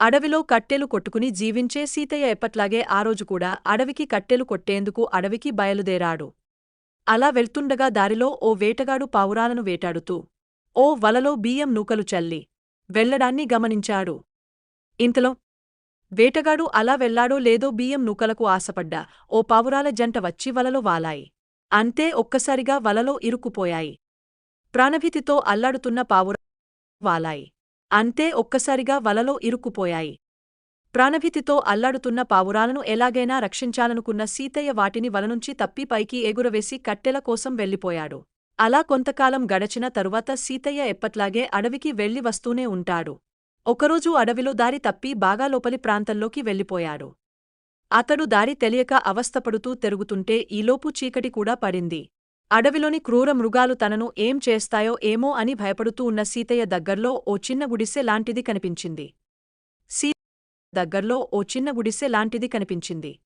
అడవిలో కట్టెలు కొట్టుకుని జీవించే సీతయ్య ఎప్పట్లాగే ఆ రోజు కూడా అడవికి కట్టెలు కొట్టేందుకు అడవికి బయలుదేరాడు. అలా వెళ్తుండగా దారిలో ఓ వేటగాడు పావురాలను వేటాడుతూ ఓ వలలో బియ్యం నూకలు చల్లి వెళ్ళడాన్ని గమనించాడు. ఇంతలో వేటగాడు అలా వెళ్ళాడో లేదో బియ్యం నూకలకు ఆశపడ్డా. ఓ పావురాల జంట వచ్చి వలలో వాలాయి. అంతే ఒక్కసారిగా వలలో ఇరుక్కుపోయాయి. ప్రాణభీతితో అల్లాడుతున్న పావురా వాలాయి. అంతే ఒక్కసారిగా వలలో ఇరుక్కుపోయాయి. ప్రాణభీతితో అల్లాడుతున్న పావురాలను ఎలాగైనా రక్షించాలనుకున్న సీతయ్య వాటిని వలనుంచి తప్పి పైకి ఎగురవేసి కట్టెల కోసం వెళ్ళిపోయాడు. అలా కొంతకాలం గడచిన తరువాత సీతయ్య ఎప్పట్లాగే అడవికి వెళ్ళి వస్తూనే ఉంటాడు. ఒకరోజు అడవిలో దారి తప్పి బాగా లోపలి ప్రాంతంలోకి వెళ్ళిపోయాడు. అతడు దారి తెలియక అవస్థపడుతూ తిరుగుతుంటే ఈలోపు చీకటి కూడా పడింది. అడవిలోని క్రూర మృగాలు తనను ఏం చేస్తాయో ఏమో అని భయపడుతూ ఉన్న సీతయ్య దగ్గర్లో ఓ చిన్న గుడిసె లాంటిది కనిపించింది. సీ దగ్గర్లో ఓ చిన్న గుడిసె లాంటిది కనిపించింది.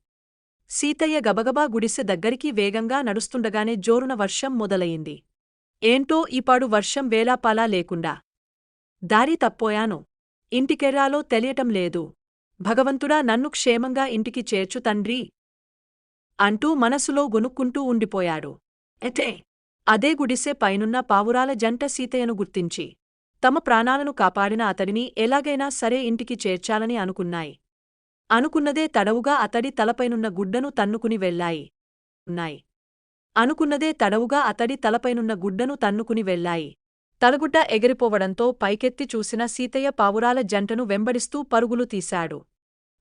సీతయ్య గబగబా గుడిసె దగ్గరికి వేగంగా నడుస్తుండగానే జోరున వర్షం మొదలయింది. ఏంటో ఈపాడు వర్షం వేలాపాలా లేకుండా. దారి తప్పోయాను. ఇంటికెర్రాలో తెలియటం లేదు. భగవంతుడా నన్ను క్షేమంగా ఇంటికి చేర్చు తండ్రి అంటూ మనసులో గొనుక్కుంటూ ఉండిపోయాడు. ఎతే అదే గుడిసె పైనున్న పావురాల జంట సీతయ్యను గుర్తించి తమ ప్రాణాలను కాపాడిన అతడిని ఎలాగైనా సరే ఇంటికి చేర్చాలని అనుకున్నాయి. అనుకున్నదే తడవుగా అతడి తలపైనున్న గుడ్డను తన్నుకుని వెళ్ళాయి. ఉన్నాయి అనుకున్నదే తడవుగా అతడి తలపైనున్న గుడ్డను తన్నుకుని వెళ్ళాయి తలగుడ్డ ఎగిరిపోవడంతో పైకెత్తి చూసిన సీతయ్య పావురాల జంటను వెంబడిస్తూ పరుగులు తీశాడు.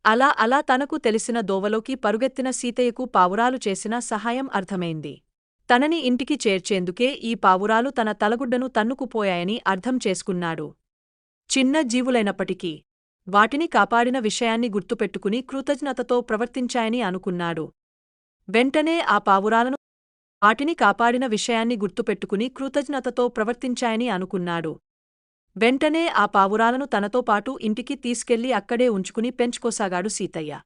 అలా అలా తనకు తెలిసిన దోవలోకి పరుగెత్తిన సీతయ్యకు పావురాలు చేసిన సహాయం అర్థమైంది. తనని ఇంటికి చేర్చేందుకే ఈ పావురాలు తన తలగుడ్డను తన్నుకుపోయాయని అర్థం చేసుకున్నాడు. చిన్న జీవులైనప్పటికీ వాటిని కాపాడిన విషయాన్ని గుర్తుపెట్టుకుని కృతజ్ఞతతో ప్రవర్తించాయని అనుకున్నాడు. వెంటనే ఆ పావురాలను వాటిని కాపాడిన విషయాన్ని గుర్తుపెట్టుకుని కృతజ్ఞతతో ప్రవర్తించాయని అనుకున్నాడు. వెంటనే ఆ పావురాలను తనతో పాటు ఇంటికి తీసుకెళ్ళి అక్కడే ఉంచుకుని పెంచుకోసాగాడు సీతయ్య.